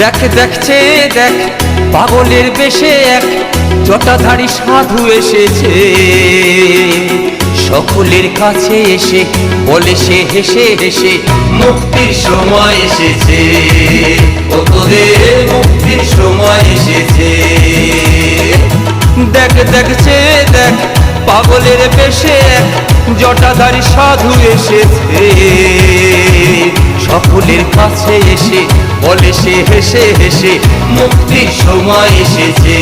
দেখ দেখছে দেখ, পাগলের বেশে এক জটাধারী সাধু এসেছে। সকলের কাছে এসে বলে সে হেসে হেসে মুক্তির সময় এসেছে। ও মুক্তির সময় এসেছে। দেখ দেখছে দেখ, পাগলের বেশে এক জটাধারী সাধু এসেছে। সকলের কাছে এসে বলে সে হেসে হেসে মুক্তির সময় এসেছে।